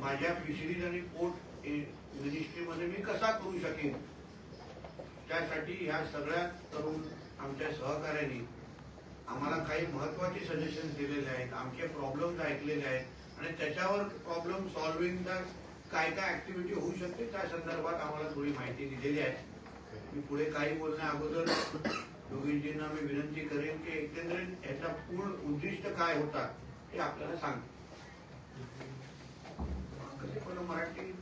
माझ्या फिशरीज आणि पोर्ट मिनिस्ट्रीमध्ये मी कसा करू शकेन? त्यासाठी ह्या सगळ्या तरुण आमच्या सहकाऱ्यांनी आम्हाला काही महत्त्वाचे सजेशन दिलेले आहेत आमचे प्रॉब्लेम्स ऐकलेले आहेत आणि त्याच्यावर प्रॉब्लेम सॉल्व्हिंगचा काय काय ऍक्टिव्हिटी होऊ शकते त्या संदर्भात आम्हाला थोडी माहिती दिलेली आहे. मी पुढे काही बोलण्या अगोदर योगीजींना मी विनंती करेन की एकंदरीत याचा पूर्ण उद्दिष्ट काय होता हे आपल्याला सांग मराठी.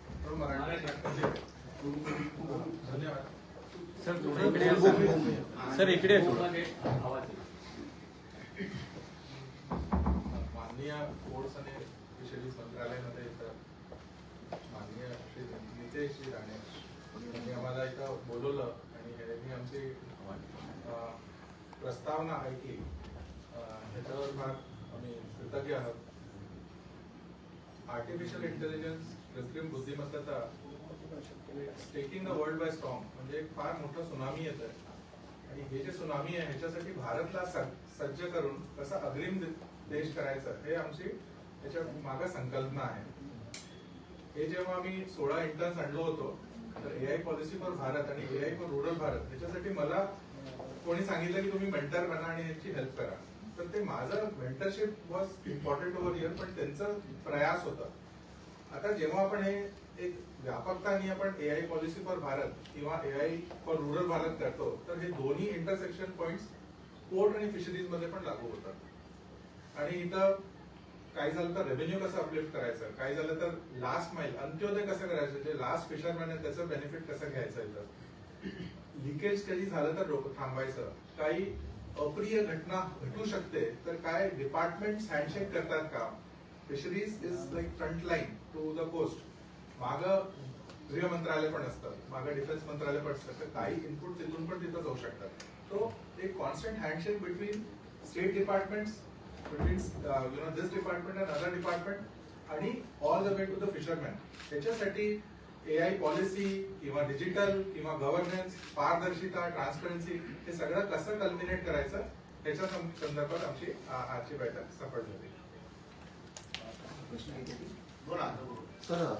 धन्यवाद सर इकडे. माननीय कोर्स आणि फिशरीज मंत्रालयामध्ये माननीय श्री नितेश जी राणे यांनी आम्हाला इथं बोलवलं आणि यांनी आमची प्रस्तावना ऐकली अं, ह्याच्यावर फार आम्ही कृतज्ञ आहोत. आर्टिफिशियल इंटेलिजन्स कृत्रिम बुद्धिमत्तेचा taking the world by strong म्हणजे एक फार मोठा सुनामी येत आहे. आणि हे जे सुनामी आहे ह्याच्यासाठी भारतला सज्ज- करून कसा अग्रिम देश करायचा हे आमची त्याच्या मागा संकल्पना आहे. हे जेव्हा आम्ही सोळा इंटर्न्स आणलो होतो तर A I policy for Bharat आणि A I for rural Bharat ह्याच्यासाठी मला कोणी सांगितलं की तुम्ही मेंटर बना आणि ह्याची हेल्प करा. तर ते माझं mentorship was important over year पण त्यांचा प्रयास होता. आता जेव्हा आपण हे एक व्यापकताने आपण A I policy for Bharat किंवा A I for rural Bharat करतो तर हे दोन्ही इंटरसेक्शन पॉइंट पोर्ट आणि फिशरीजमध्ये पण लागू होतात. आणि इथं काय झालं तर रेव्हेन्यू कसं अपलिफ्ट करायचं? काय झालं तर लास्ट माईल अंत्योदय कसं करायचं? जे लास्ट फिशरमॅन आहे त्याचं बेनिफिट कसं घ्यायचं इथं? लिकेज कधी झालं तर थांबायचं काही अप्रिय घटना घटू शकते तर काय डिपार्टमेंट हँडशेक करतात का? Fisheries is like front line to the coast माग गृह मंत्रालय पण असतं माग डिफेन्स मंत्रालय पण असतं तर काही इनपुट तिथून पण तिथं जाऊ शकतात. तो एक constant handshake between state departments between you know this department and other department आणि all the way to the fisherman त्याच्यासाठी ए आय पॉलिसी किंवा डिजिटल किंवा गव्हर्नन्स पारदर्शिता ट्रान्सपरन्सी हे सगळं कसं कल्मिनेट करायचं त्याच्या संदर्भात आमची आजची बैठक सफळ झाली. सर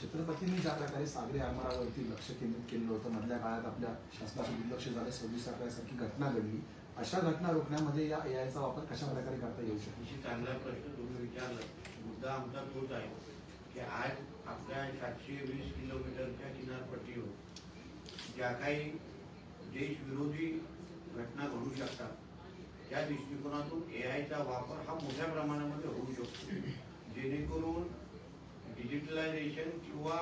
छत्रपतींनी ज्या प्रकारे सागरी आरमारावरती लक्ष केंद्रित केलेलं होतं मधल्या काळात आपल्या शासनाचे दुर्लक्ष झाले सव्वीस अकरासारखी घटना घडली. अशा घटना रोखण्यामध्ये या ए चा वापर कशा प्रकारे करता येऊ शकतो? चांगला प्रश्न तुम्ही विचारला. मुद्दा आमचा तोच आहे की आज आपल्या सातशे वीस किलोमीटरच्या किनारपट्टीवर ज्या काही देशविरोधी घटना घडू शकतात त्या दृष्टिकोनातून ए आयचा वापर हा मोठ्या प्रमाणामध्ये होऊ शकतो. जेणेकरून डिजिटलायझेशन किंवा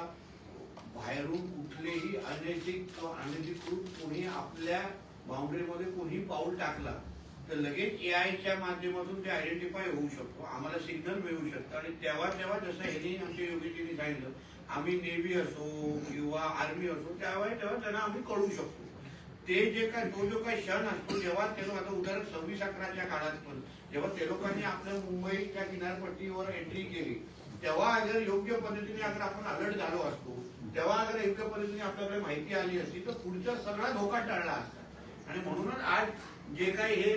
बाहेरून कुठलेही अनैतिक किंवा अनधिकृत कोणी आपल्या बाउंड्रीमध्ये कोणी पाऊल टाकला तर लगेच ए आयच्या माध्यमातून ते आयडेंटिफाय होऊ शकतो. आम्हाला सिग्नल मिळू शकतं. आणि तेव्हा तेव्हा जसं ह्यांनी आमच्या योगीजीने सांगितलं आम्ही नेव्ही असो किंवा आर्मी असो त्यावेळी तेव्हा त्यांना आम्ही कळू शकतो. ते जे काय तो जो काही क्षण असतो जेव्हा ते लोक आता उदाहरण सव्वीस अकराच्या काळात पण जेव्हा ते लोकांनी आपल्या मुंबईच्या किनारपट्टीवर एंट्री केली तेव्हा अगर योग्य पद्धतीने अगर आपण अलर्ट झालो असतो तेव्हा अगर योग्य पद्धतीने आपल्याकडे माहिती आली असती तर पुढचा सगळा धोका टळला असता. आणि म्हणूनच आज जे काही हे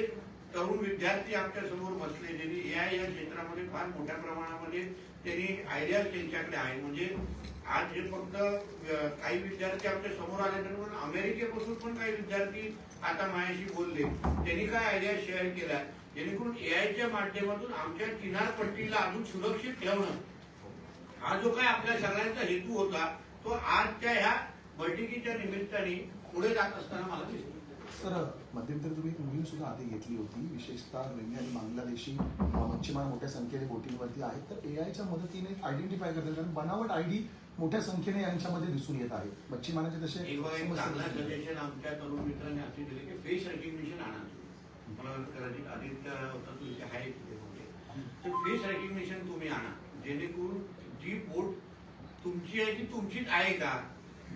तरुण विद्यार्थी आमच्यासमोर बसले ज्यांनी ए आय या क्षेत्रामध्ये फार मोठ्या प्रमाणामध्ये त्यांनी आयडिया त्यांच्याकडे आहे म्हणजे आज हे फक्त काही विद्यार्थी आमच्यासमोर आले तर पण अमेरिकेपासून पण काही विद्यार्थी आता माझ्याशी बोलले. त्यांनी काय आयडिया शेअर केल्या जेणेकरून ए माध्यमातून आमच्या किनारपट्टीला अजून सुरक्षित ठेवणं. हा जो काय आपल्या सगळ्यांचा हेतू होता तो आजच्या ह्या बैठकीच्या निमित्ताने पुढे जात असताना मला दिसतो. सर मध्यंतरी तुम्ही एक मोहीम सुद्धा हाती घेतली होती. विशेषतः रोहिंग्या आणि बांगलादेशी मच्छीमार मोठ्या संख्येने बोटींवरती आहेत. तर ए आयच्या मदतीने आयडेंटिफाय करतात कारण बनावट आयडी मोठ्या संख्येने यांच्यामध्ये दिसून येत आहे. मच्छीमारांचे तसे सजेशन आमच्या तरुण मित्रांनी असे दिले की फेस रेकग्निशन आणा मला आदित्य होता. तर फेस रेकग्निशन तुम्ही आणा. जेणेकरून जी बोट तुमची आहे ती तुमचीच आहे का?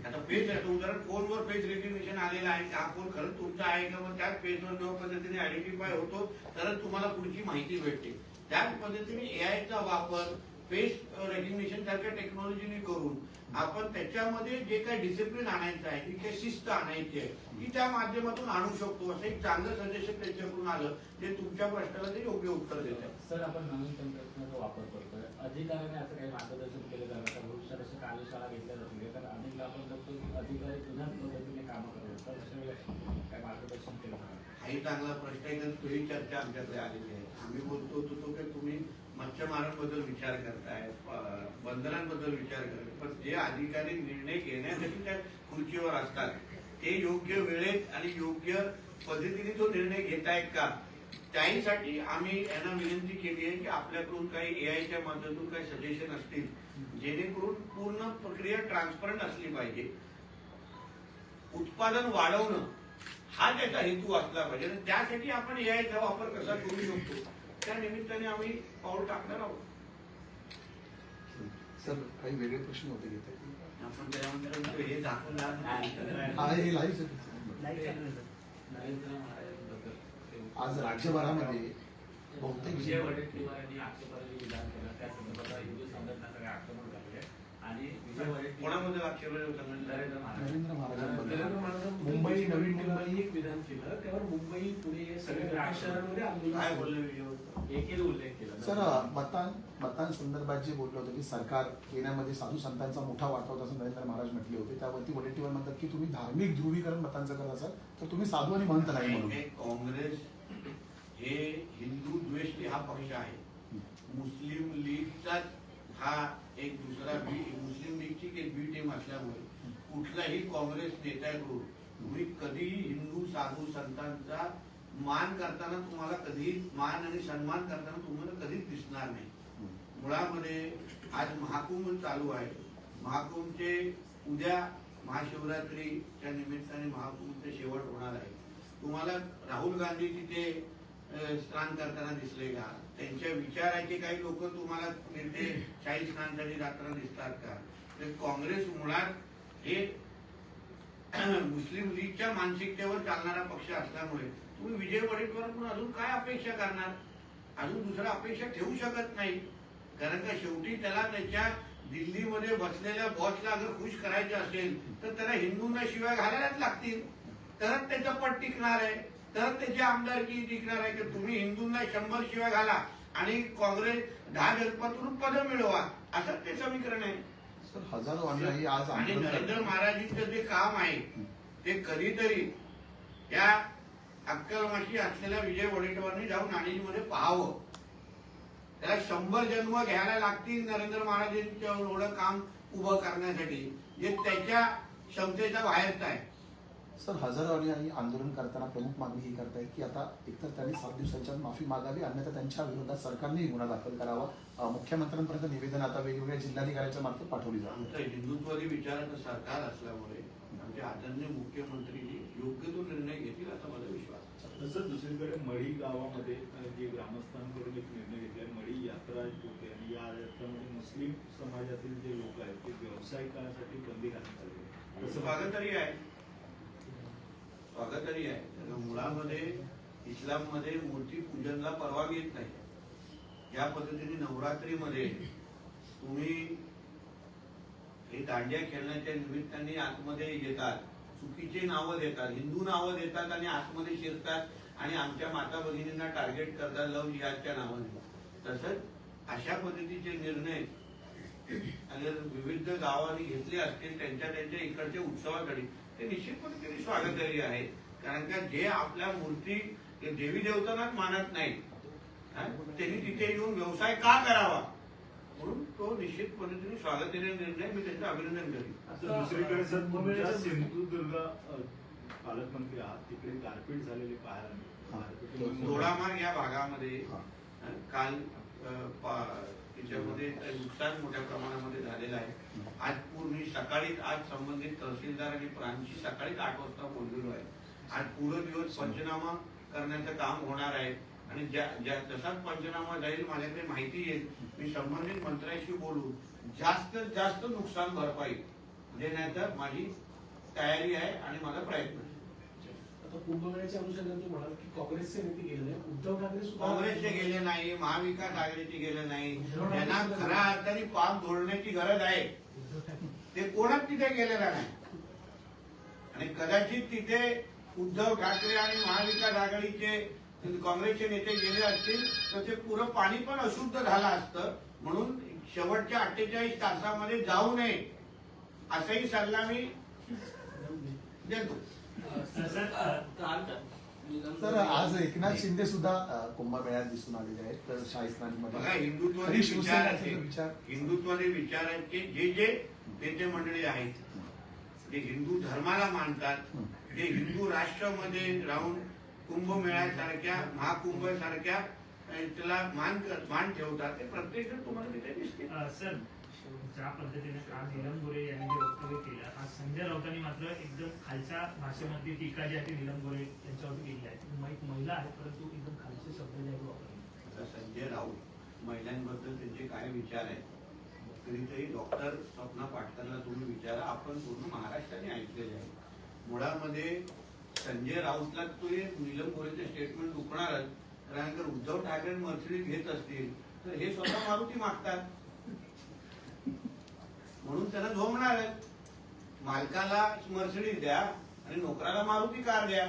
आता फेस आहे उदाहरण फोनवर फेस रेकग्निशन आलेला आहे. हा फोन खरंच तुमचा आहे का? मग त्याच पेजवर जेव्हा पद्धतीने आयडेंटिफाय होतो तरच तुम्हाला पुढची माहिती भेटते. त्याच पद्धतीने ए चा वापर फेस रेकग्निशन सारख्या टेक्नॉलॉजीने करून आपण त्याच्यामध्ये जे काही डिसिप्लिन आणायचं आहे जी काही शिस्त आणायची आहे ती त्या माध्यमातून आणू शकतो. असं एक चांगलं सजेशन त्यांच्याकडून आलं जे तुमच्या प्रश्नाला ते योग्य उत्तर देत. आहे सर आपण नवीन तंत्रज्ञानाचा वापर करतोय. अधिकाऱ्याने असं काही मार्गदर्शन केलं जातं भविष्यात अशा कार्यशाळा घेतल्या जातील. हाही चांगला प्रश्न आहे कारण तोही चर्चा आमच्याकडे आलेली आहे. आम्ही बोलतो होतो तो की तुम्ही मच्छमारांबद्दल विचार करताय बंदरांबद्दल विचार करताय पण जे अधिकारी निर्णय घेण्यासाठी त्या खुर्चीवर असतात ते योग्य वेळेत आणि योग्य पद्धतीने तो निर्णय घेतायत का? त्याहीसाठी आम्ही यांना विनंती केली आहे की आपल्याकडून काही एआयच्या माध्यमातून काही सजेशन असतील जेणेकरून पूर्ण प्रक्रिया ट्रान्सपरंट असली पाहिजे. उत्पादन वाढवणं हा त्याचा हेतू असला पाहिजे. आणि त्यासाठी आपण एआयचा वापर कसा करू शकतो? त्या निमित्ताने आम्ही पाऊल टाकणार आहोत. सर काही वेगळे प्रश्न होते घेत आपण हे दाखवून हा हे आज राज्यभरामध्ये बहुतेक विजय वडेट्टीवार यांनी आक्षेपार्ह विधान केलं. त्या संदर्भात हिंदू संघटनाकडे आक्रमण झाले आणि कोणामध्ये सांगितलं नरेंद्र महाराज. मुंबई नवी मुंबई एक विधान केलं त्यावर मुंबई पुणे सगळे मोठ्या शहरांमध्ये आंदोलन. बोलले उल्लेख केला. सर मतां मतांसंदर्भात जे बोललं होतं की सरकार येण्यामध्ये साधू संतांचा मोठा वाटा होता असं नरेंद्र महाराज म्हटले होते. त्यावरती वडेट्टीवार म्हणतात की तुम्ही धार्मिक ध्रुवीकरण मतांचं करत असाल तर तुम्ही साधू आणि महंत नाही म्हणून. हे काँग्रेस हे हिंदू द्वेषी हा पक्ष आहे. मुस्लिम लीगचाच हा एक दुसरा बी मुस्लिम लीगची एक बी टीम असल्यामुळे कुठलाही काँग्रेस नेत्याकडून तुम्ही कधीही हिंदू साधू संतांचा मान करताना तुम्हाला कधी मान आणि सन्मान करताना तुम्हाला कधीच दिसणार नाही. मुळामध्ये आज महाकुंभ चालू आहे. महाकुंभचे उद्या महाशिवरात्रीच्या निमित्ताने महाकुंभचे शेवट होणार आहे. तुम्हाला राहुल गांधी तिथे स्नान करताना दिसले का? त्यांच्या विचाराचे काही लोक तुम्हाला नेते शाही स्नानसाठी जाताना दिसतात का? तर काँग्रेस मुळात हे मुस्लिम लीगच्या मानसिकतेवर चालणारा पक्ष असल्यामुळे तुम्ही विजय वडेट्टीवारकडून अजून काय अपेक्षा करणार? अजून दुसरा अपेक्षा ठेवू शकत नाही. कारण का शेवटी त्याला त्याच्या दिल्लीमध्ये बसलेल्या बॉसला अगर खुश करायचं असेल तर त्याला हिंदूंना शिवाय घालायलाच लागतील. तरच त्याचं पट टिकणार आहे. तरच त्याची आमदारकी टिकणार आहे की तुम्ही हिंदूंना शंभर शिवाय घाला आणि काँग्रेस दहा जलपातून पद मिळवा. असं ते समीकरण आहे. सर हजारो आज आणि नरेंद्र. महाराजींचं जे काम आहे ते कधीतरी त्या अक्कलमाशी असलेल्या विजय वडेट्टीवारांनी जाऊन नाणीमध्ये पाहावं. त्याला शंभर जन्म घ्यायला लागतील नरेंद्र महाराजांचं एवढं काम उभं करण्यासाठी जे त्याच्या क्षमतेच्या बाहेरचं आहे. सर हजारो अनुयायी आंदोलन करताना प्रमुख मागणी ही करतायत की आता एकतर त्यांनी सात दिवसांच्या माफी मागावी अन्यथा त्यांच्या विरोधात सरकारने गुन्हा दाखल करावा मुख्यमंत्र्यांपर्यंत निवेदन आता वेगवेगळ्या जिल्हाधिकाऱ्यांच्या मार्फत पाठवली आमचं हिंदुत्वादी विचाराचं सरकार असल्यामुळे आमचे आदरणीय मुख्यमंत्रीजी योग्य तो निर्णय घेतील असा माझा विश्वास आहे. तसंच दुसरीकडे मढी गावामध्ये जे ग्रामस्थांकडून एक निर्णय घेतलाय मढी यात्रा जी होते आणि या यात्रामध्ये मुस्लिम समाजातील जे लोक आहेत ते व्यावसायिकांसाठी बंदी घालण्यात आली. तसं स्वागतरी आहे स्वागतरी आहे. कारण मुळामध्ये इस्लाममध्ये मूर्ती पूजनला परवानगी येत नाही. या पद्धतीने नवरात्रीमध्ये तुम्ही हे दांड्या खेळण्याच्या निमित्ताने आतमध्ये येतात चुकीचे नावं देतात हिंदू नावं देतात आणि आतमध्ये शिरतात आणि आमच्या माता भगिनींना टार्गेट करतात लव जिहादच्या नावाने. तसंच अशा पद्धतीचे निर्णय आणि विविध गावांनी घेतले असतील त्यांच्या त्यांच्या इकडच्या उत्सवाकडे ते निश्चितपणे त्यांनी स्वागतकारी आहे कारण का जे आपल्या मूर्ती ते देवी देवतांनाच मानत नाही त्यांनी तिथे येऊन व्यवसाय का करावा म्हणून तो निश्चित पद्धतीने स्वागताने निर्णय मी त्यांचं अभिनंदन करेन तर दुसरीकडे सर तुमच्या सिंधुदुर्ग पालकमंत्री आहात तिकडे गारपीट झालेली पाहायला मिळते. हा. दोडामार्ग या भागामध्ये काल त्याच्यामध्ये नुकसान मोठ्या प्रमाणामध्ये झालेलं आहे. आज पूर्ण सकाळीच आज संबंधित तहसीलदार आणि प्रांची सकाळीच आठ वाजता बोललेलो आहे. आज पूर्ण दिवस पंचनामा करण्याचं काम होणार आहे. आणि ज्या ज्या जसाच पंचनामा जाईल माझ्याकडे माहिती येईल. मी संबंधित मंत्र्यांशी बोलू. जास्त जास्त नुकसान भरपाई. म्हणजे देण्याचं माझी तयारी आहे आणि माझा प्रयत्न आहे. कुंभमेळ्याच्या अनुषंगाने तुम्ही म्हणाल की काँग्रेसचे नेते गेले नाही उद्धव ठाकरे सुद्धा काँग्रेसचे गेले नाही. महाविकास आघाडीचे गेले नाही. त्यांना खऱ्या अर्थाने पाप धोरण्याची गरज आहे. ते कोणच तिथे गेलेला नाही. आणि कदाचित तिथे उद्धव ठाकरे आणि महाविकास आघाडीचे काँग्रेसचे नेते गेले असतील तर ते पुरं पाणी पण अशुद्ध झालं असतं. म्हणून शेवटच्या अठ्ठेचाळीस तासामध्ये जाऊ नये. असाही सल्ला मी देतो. तर आज एकनाथ शिंदे सुद्धा कुंभमेळ्यात दिसून आलेले आहेत तर शाही बघा स्नानमध्ये हिंदुत्वाचे तरी विचार शिवसेनेचे आहेत विचार. हिंदुत्वाचे विचार आहेत की जे जे नेते मंडळी आहेत जे हिंदू धर्माला मानतात जे हिंदू राष्ट्रामध्ये राहून कुंभमेळ्यासारख्या महाकुंभ सारख्या त्याला मान मान ठेवतात ते प्रत्येक जण तुम्हाला तिथे दिसते सर ज्या पद्धतीने काल नीलम गोरे यांनी जे वक्तव्य केलं आज संजय राऊतांनी मात्र एकदम खालच्या भाषेमध्ये टीका जी आहे ती नीलम गोरे यांच्यावरती केली आहे. एक महिला आहे परंतु एकदम खालचे शब्द जे आहेत वापरले संजय राऊत महिलांबद्दल त्यांचे काय विचार आहेत? कधीतरी डॉक्टर स्वप्ना पाटकरला तुम्ही विचारा. आपण पूर्ण महाराष्ट्राने ऐकलेले आहे. मुळामध्ये संजय राऊतला तो हे नीलम गोरेचं स्टेटमेंट दुखणारच. कारण जर उद्धव ठाकरे मर्सिडीज घेत असतील तर हे स्वतः मारुती मागतात. म्हणून त्यांना झोमणारच मालकाला मर्सिडीज द्या. आणि नोकराला मारुती कार द्या.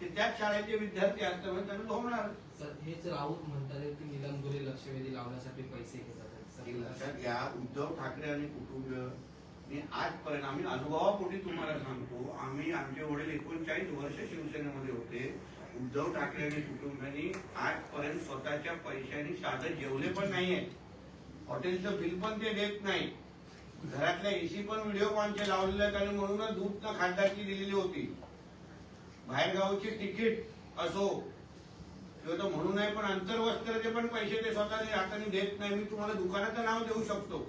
ते त्याच शाळेचे विद्यार्थी असल्यामुळे त्यांना झोमणारच सर हेच राऊत म्हणतात की नीलम गोरे लक्षवेधी लावण्यासाठी पैसे घेतात. लक्षात घ्या उद्धव ठाकरे आणि कुटुंब. मी आजपर्यंत आम्ही अनुभवापोटी तुम्हाला सांगतो आम्ही आमचे वडील एकोणचाळीस वर्ष शिवसेनेमध्ये होते. उद्धव ठाकरे आणि कुटुंबानी आजपर्यंत स्वतःच्या पैशाने साधं जेवले पण नाहीये हॉटेलचं बिल पण ते देत नाही घरातल्या एसी पण व्हिडिओकॉनचे लावलेले आहेत आणि म्हणूनच दूध न खासदारकी दिलेली होती. बाहेरगावची तिकीट असो किंवा तर म्हणून नाही पण आंतरवस्त्राचे पण पैसे ते स्वतः हाताने देत नाही. मी तुम्हाला दुकानाचं नाव देऊ शकतो.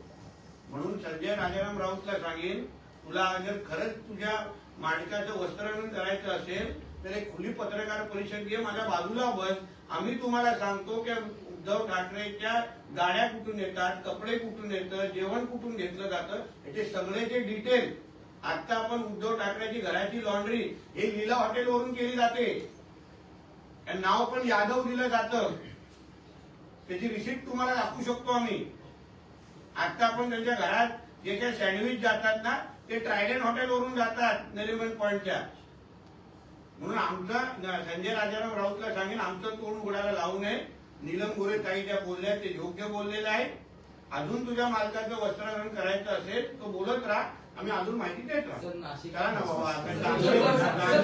म्हणून संजय राजाराम राऊतला सांगेन तुला जर खरंच तुझ्या माणकाचं वस्त्रहरण करायचं असेल तर एक खुली पत्रकार परिषद घे. माझ्या बाजूला बस. आम्ही तुम्हाला सांगतो की उद्धव ठाकरेच्या गाड्या कुठून येतात कपडे कुठून येतं जेवण कुठून घेतलं जातं याचे जे डिटेल आता आपण उद्धव ठाकरेची घराची लॉन्ड्री हे लीला हॉटेलवरून केली जाते. नाव पण यादव दिलं जातं. त्याची रिसिप्ट तुम्हाला दाखवू शकतो आम्ही. आता आपण त्यांच्या घरात जे काही सँडविच जातात ना ते ट्रायडन हॉटेलवरून जातात नरिमन पॉइंटच्या. म्हणून आमचं संजय राजाराम राऊतला सांगेन आमचं तोंड उघडायला लावू नये. नीलम गोरे ताई ज्या बोलल्या ते योग्य बोललेलं आहे अजून तुझ्या मालकाचं वस्त्रहरण करायचं असेल तो बोलत राहा. आम्ही अजून माहिती देत नाशिक करा ना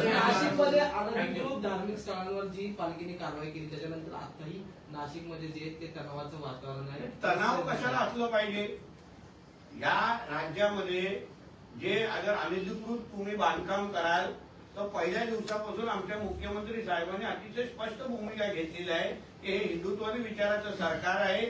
नाशिकमध्ये अनधिकृत धार्मिक स्थळांवर जी पालखीने कारवाई केली त्याच्यानंतर आताही नाशिकमध्ये जे ते तणावाचं वातावरण आहे. तणाव कशाला असलं पाहिजे? या राज्यामध्ये जे अगर अनधिकृत तुम्ही बांधकाम कराल तर पहिल्या दिवसापासून आमच्या मुख्यमंत्री साहेबांनी अतिशय स्पष्ट भूमिका घेतलेली आहे की हे हिंदुत्वाने विचाराचं सरकार आहे.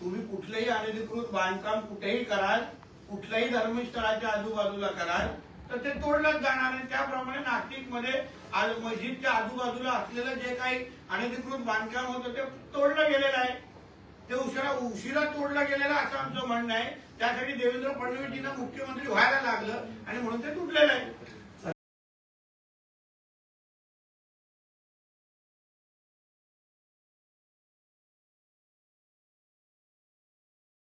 तुम्ही कुठलेही अनधिकृत बांधकाम कुठेही कराल कुठल्याही धर्मस्थळाच्या आजूबाजूला कराल तर ते तोडलंच जाणार आहे. त्याप्रमाणे नाशिकमध्ये आज मस्जिदच्या आजूबाजूला असलेलं जे काही अनधिकृत बांधकाम होतं ते तोडलं गेलेलं आहे. ते उशिरा उशिरा तोडलं गेलेलं असं आमचं म्हणणं आहे. त्यासाठी देवेंद्र फडणवीसजींना मुख्यमंत्री व्हायला लागलं आणि म्हणून ते तुटलेलं आहे.